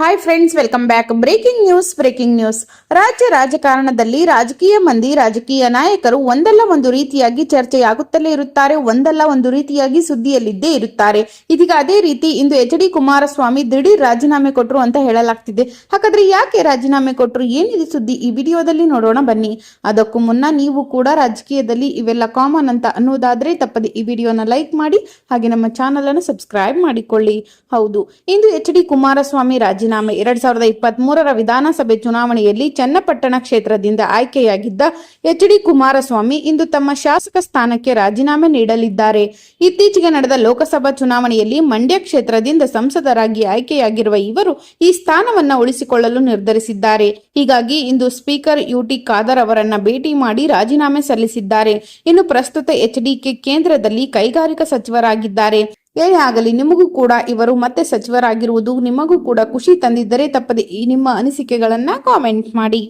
Hi friends welcome back breaking news breaking news ರಾಜ್ಯ ರಾಜಕಾರಣದಲ್ಲಿ ರಾಜಕೀಯ ಮಂದಿ, ರಾಜಕೀಯ ನಾಯಕರು ಒಂದಲ್ಲ ಒಂದು ರೀತಿಯಾಗಿ ಚರ್ಚೆಯಾಗುತ್ತಲೇ ಇರುತ್ತಾರೆ, ಒಂದಲ್ಲ ಒಂದು ರೀತಿಯಾಗಿ ಸುದ್ದಿಯಲ್ಲಿದ್ದೇ ಇರುತ್ತಾರೆ. ಇದೀಗ ಅದೇ ರೀತಿ ಇಂದು ಎಚ್ ಡಿ ಕುಮಾರಸ್ವಾಮಿ ದಿಢೀರ್ ರಾಜೀನಾಮೆ ಕೊಟ್ಟರು ಅಂತ ಹೇಳಲಾಗ್ತಿದೆ. ಹಾಗಾದ್ರೆ ಯಾಕೆ ರಾಜೀನಾಮೆ ಕೊಟ್ಟರು ಏನಿದೆ ಸುದ್ದಿ? ಈ ವಿಡಿಯೋದಲ್ಲಿ ನೋಡೋಣ ಬನ್ನಿ. ಅದಕ್ಕೂ ಮುನ್ನ ನೀವು ಕೂಡ ರಾಜಕೀಯದಲ್ಲಿ ಇವೆಲ್ಲ ಕಾಮನ್ ಅಂತ ಅನ್ನೋದಾದ್ರೆ ತಪ್ಪದೆ ಈ ವಿಡಿಯೋನ ಲೈಕ್ ಮಾಡಿ, ಹಾಗೆ ನಮ್ಮ ಚಾನಲ್ ಅನ್ನು ಸಬ್ಸ್ಕ್ರೈಬ್ ಮಾಡಿಕೊಳ್ಳಿ. ಹೌದು, ಇಂದು ಎಚ್ ಡಿ ಕುಮಾರಸ್ವಾಮಿ ರಾಜೀನಾಮೆ ಎರಡ್ ಸಾವಿರದ ಇಪ್ಪತ್ತ್ ಮೂರರ ವಿಧಾನಸಭೆ ಚುನಾವಣೆಯಲ್ಲಿ ಚನ್ನಪಟ್ಟಣ ಕ್ಷೇತ್ರದಿಂದ ಆಯ್ಕೆಯಾಗಿದ್ದ ಎಚ್ ಡಿ ಕುಮಾರಸ್ವಾಮಿ ಇಂದು ತಮ್ಮ ಶಾಸಕ ಸ್ಥಾನಕ್ಕೆ ರಾಜೀನಾಮೆ ನೀಡಲಿದ್ದಾರೆ. ಇತ್ತೀಚೆಗೆ ನಡೆದ ಲೋಕಸಭಾ ಚುನಾವಣೆಯಲ್ಲಿ ಮಂಡ್ಯ ಕ್ಷೇತ್ರದಿಂದ ಸಂಸದರಾಗಿ ಆಯ್ಕೆಯಾಗಿರುವ ಇವರು ಈ ಸ್ಥಾನವನ್ನ ಉಳಿಸಿಕೊಳ್ಳಲು ನಿರ್ಧರಿಸಿದ್ದಾರೆ. ಹೀಗಾಗಿ ಇಂದು ಸ್ಪೀಕರ್ ಯುಟಿ ಖಾದರ್ ಅವರನ್ನ ಭೇಟಿ ಮಾಡಿ ರಾಜೀನಾಮೆ ಸಲ್ಲಿಸಿದ್ದಾರೆ. ಇನ್ನು ಪ್ರಸ್ತುತ ಎಚ್ಡಿಕೆ ಕೇಂದ್ರದಲ್ಲಿ ಕೈಗಾರಿಕಾ ಸಚಿವರಾಗಿದ್ದಾರೆ. ಏನೇ ಆಗಲಿ, ನಿಮಗೂ ಕೂಡ ಇವರು ಮತ್ತೆ ಸಚಿವರಾಗಿರುವುದು, ನಿಮಗೂ ಕೂಡ ಖುಷಿ ತಂದಿದ್ದರೆ ತಪ್ಪದೆ ಈ ನಿಮ್ಮ ಅನಿಸಿಕೆಗಳನ್ನ ಕಾಮೆಂಟ್ ಮಾಡಿ.